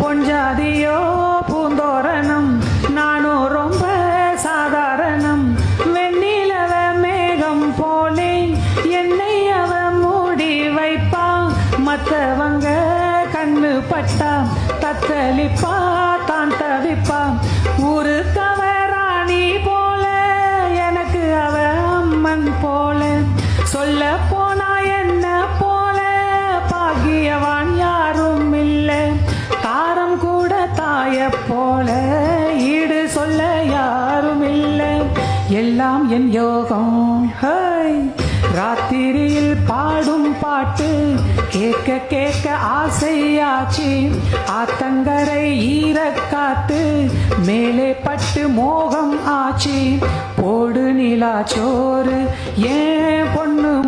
பொஞ்சாதியோ பூந்தோரணம். நானும் ரொம்ப சாதாரணம். வெண்ணிலவ மேகம் போனேன் என்னை அவ மூடி வைப்பான் மற்றவங்க கண்ணு பட்டா தத்தளிப்பா தான் தவிப்பான் ஊரு தவறாணி போல எனக்கு அவ அம்மன் போல. சொல்ல போனா போல ஈடு சொல்ல யாரும் இல்ல. எல்லாம் என் யோகம். ஹை. ராத்திரியில் பாடும் பாட்டு கேட்க கேட்க ஆசையாச்சு. ஆத்தங்கரை ஈரக்காத்து மேலே பட்டு மோகம் ஆச்சு. போடு நிலா சோறு ஏன்